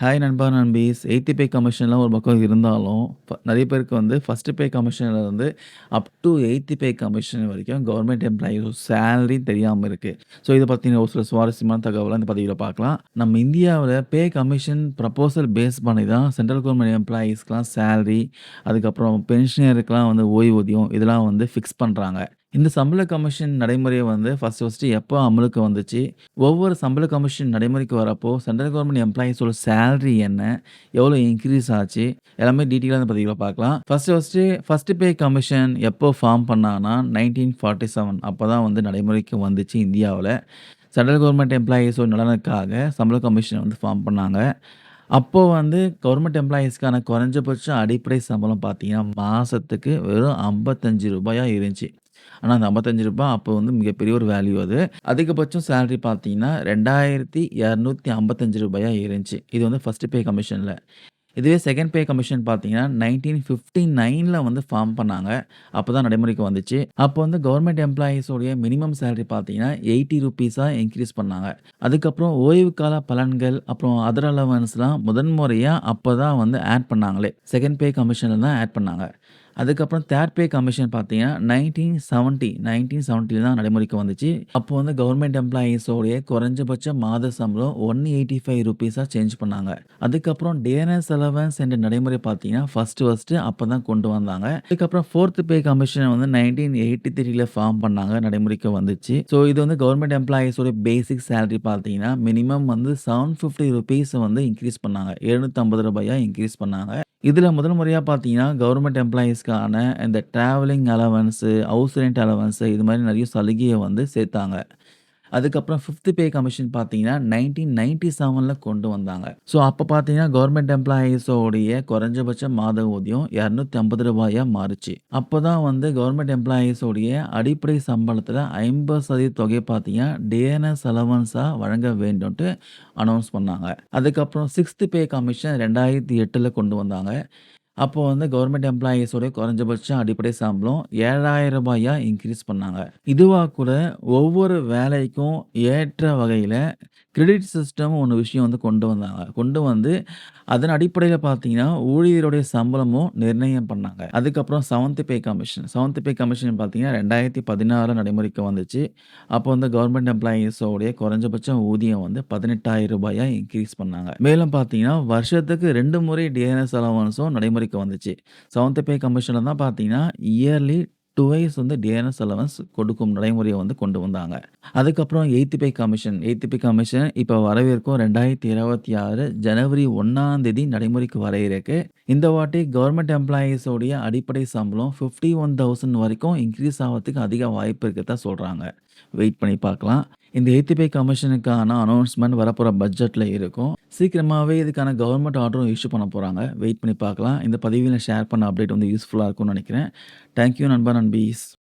Hi நண்பா நண்பீஸ். Eighty பே கமிஷன்லாம் ஒரு பக்கம் இருந்தாலும் நிறைய பேருக்கு வந்து ஃபர்ஸ்ட்டு பே கமிஷனில் வந்து up to eighth pay commission வரைக்கும் கவர்மெண்ட் எம்ப்ளாயீஸ் சேலரி தெரியாமல் இருக்குது ஸோ இதை பார்த்தீங்கன்னா ஒரு சில சுவாரஸ்யமான தகவலை இந்த பதிவில் பார்க்கலாம். நம்ம இந்தியாவில் பே கமிஷன் ப்ரப்போசல் பேஸ் பண்ணி தான் சென்ட்ரல் கவர்மெண்ட் எம்ப்ளாயீஸ்க்கெலாம் சேலரி, அதுக்கப்புறம் பென்ஷனருக்கெலாம் வந்து ஓய்வூதியம் இதெல்லாம் வந்து ஃபிக்ஸ் பண்ணுறாங்க இந்த சம்பள கமிஷன் நடைமுறையை வந்து ஃபர்ஸ்ட் ஃபஸ்ட்டு எப்போ அமலுக்கு வந்துச்சு? ஒவ்வொரு சம்பள கமிஷன் நடைமுறைக்கு வரப்போ சென்ட்ரல் கவர்மெண்ட் எம்ப்ளாயீஸோட சேலரி என்ன? எவ்வளோ இன்க்ரீஸ் ஆச்சு? எல்லாமே டீட்டெயிலாக இந்த பதிவில் பார்க்கலாம். First first first pay commission எப்போ ஃபார்ம் பண்ணாங்கன்னா 1947 அப்ப தான் வந்து நடைமுறைக்கு வந்துச்சு இந்தியாவில் சென்ட்ரல் கவர்மெண்ட் எம்ப்ளாயீஸோட நலனுக்காக சம்பள கமிஷன் வந்து ஃபார்ம் பண்ணாங்க. அப்போது வந்து கவர்மெண்ட் எம்ப்ளாயீஸ்க்கான குறைஞ்சபட்ச அடிப்படை சம்பளம் பார்த்தீங்கன்னா, மாதத்துக்கு வெறும் ஐம்பத்தஞ்சு ரூபாயாக இருந்துச்சு. ஆனால் அந்த ஐம்பத்தஞ்சு ரூபாய் அப்போ வந்து மிகப்பெரிய ஒரு வேல்யூ அது. அதிகபட்சம் சேலரி பார்த்தீங்கன்னா, ரூ. 2255 இருந்துச்சு. இது வந்து ஃபஸ்ட்டு பே கமிஷனில் இதுவே செகண்ட் பே கமிஷன் பார்த்தீங்கன்னா, 1959ல வந்து ஃபார்ம் பண்ணாங்க. அப்போ தான் நடைமுறைக்கு வந்துச்சு. அப்போ வந்து கவர்மெண்ட் எம்ப்ளாயீஸோடைய மினிமம் சேலரி பார்த்தீங்கன்னா, எயிட்டி ருபீஸாக இன்க்ரீஸ் பண்ணாங்க. அதுக்கப்புறம் ஓய்வு கால பலன்கள், அப்புறம் அதர் அலவன்ஸ்லாம் முதன் அப்போ தான் வந்து ஆட் பண்ணாங்களே. செகண்ட் பே கமிஷனில் தான் ஆட் பண்ணாங்க. அதுக்கப்புறம் தேர்ட் பே கமிஷன் பார்த்தீங்கன்னா, 1970 1970ல தான் நடைமுறைக்கு வந்துச்சு. அப்போ வந்து கவர்மெண்ட் எம்ப்ளாயீஸோடைய குறைஞ்சபட்ச மாத சம்பளம் ஒன் எயிட்டி ஃபைவ் ருபீஸாக சேஞ்ச் பண்ணாங்க. அதுக்கப்புறம் டியர்னஸ் அலவன்ஸ் என்ற நடைமுறை பார்த்தீங்கன்னா, ஃபர்ஸ்ட் ஃபஸ்ட்டு அப்போ தான் கொண்டு வந்தாங்க. அதுக்கப்புறம் ஃபோர்த் பே கமிஷன் வந்து 1983ல ஃபார்ம் பண்ணாங்க. நடைமுறைக்கு வந்துச்சு. ஸோ இது வந்து கவர்மெண்ட் எம்ப்ளாயீஸோட பேசிக் சேலரி பார்த்தீங்கன்னா, மினிமம் வந்து செவன் ஃபிஃப்டி ருபீஸ் வந்து இன்க்ரீஸ் பண்ணாங்க. எழுநூற்றம்பது 750 இன்க்ரீஸ் பண்ணாங்க. இதில் முதல் முறையாக பார்த்தீங்கன்னா, கவர்மெண்ட் எம்ப்ளாயீஸ்க்கான இந்த travelling allowance house rent allowance இது மாதிரி நிறைய சலுகையை வந்து சேர்த்தாங்க. அதுக்கப்புறம் ஃபிஃப்த் பே கமிஷன் பார்த்தீங்கன்னா, 1997ல கொண்டு வந்தாங்க. ஸோ அப்போ பார்த்தீங்கன்னா, கவர்மெண்ட் எம்ப்ளாயீஸோடைய குறைஞ்சபட்ச மாத ஊதியம் இரநூத்தி ஐம்பது ரூபாயாக மாறுச்சு. அப்போ தான் வந்து கவர்மெண்ட் எம்ப்ளாயீஸோடைய அடிப்படை சம்பளத்தில் ஐம்பது சதவீத தொகை பார்த்தீங்கன்னா, டிஎன்எஸ் அலவன்ஸாக வழங்க வேண்டும்ட்டு அனௌன்ஸ் பண்ணாங்க. அதுக்கப்புறம் சிக்ஸ்த்து பே கமிஷன் 2008ல கொண்டு வந்தாங்க. அப்போ வந்து கவர்மெண்ட் எம்ப்ளாயீஸோடைய குறைஞ்சபட்ச அடிப்படை சம்பளம் ஏழாயிரம் ரூபாயாக இன்க்ரீஸ் பண்ணாங்க. இதுவாக கூட ஒவ்வொரு வேலைக்கும் ஏற்ற வகையில் கிரெடிட் சிஸ்டம் ஒன்று விஷயம் வந்து கொண்டு வந்தாங்க. கொண்டு வந்து அதன் அடிப்படையில் பார்த்தீங்கன்னா, ஊழியருடைய சம்பளமும் நிர்ணயம் பண்ணாங்க. அதுக்கப்புறம் seventh pay commission. Seventh pay commission பார்த்தீங்கன்னா, 2016ல நடைமுறைக்கு வந்துச்சு. அப்போ வந்து கவர்மெண்ட் எம்ப்ளாயீஸோடைய குறைஞ்சபட்ச ஊதியம் வந்து பதினெட்டாயிரம் ரூபாயாக இன்க்ரீஸ் பண்ணாங்க. மேலும் பார்த்தீங்கன்னா, வருஷத்துக்கு ரெண்டு முறை டிஎன்எஸ் அலவன்ஸும் நடைமுறைக்கு வந்துச்சு. செவன்த் பே கமிஷனில் தான் பார்த்தீங்கன்னா, இயர்லி டுவைஸ் வந்து டிஎன்எஸ் அலவன்ஸ் கொடுக்கும் நடைமுறையை வந்து கொண்டு வந்தாங்க. அதுக்கப்புறம் eighth pay commission. Eighth pay commission இப்போ வரவிருக்கும் 2026 ஜனவரி ஒன்றாம் தேதி நடைமுறைக்கு வர இருக்கு. இந்த வாட்டி கவர்மெண்ட் எம்ப்ளாயீஸோடைய அடிப்படை சம்பளம் 51,000 வரைக்கும் இன்க்ரீஸ் ஆகிறதுக்கு அதிக வாய்ப்பு இருக்கதான் சொல்கிறாங்க வெயிட் பண்ணி பார்க்கலாம். இந்த எயித்து பே கமிஷனுக்கான அனௌன்ஸ்மெண்ட் வரப்போகிற பட்ஜெட்டில் இருக்கும். சீக்கிரமாகவே இதுக்கான கவர்மெண்ட் ஆர்டரும் இஷ்யூ பண்ண போகிறாங்க வெயிட் பண்ணி பார்க்கலாம். இந்த பதிவில் ஷேர் பண்ண அப்டேட் வந்து யூஸ்ஃபுல்லாக இருக்கும்னு நினைக்கிறேன். தேங்க் யூ நண்பா, நண்பீஸ்.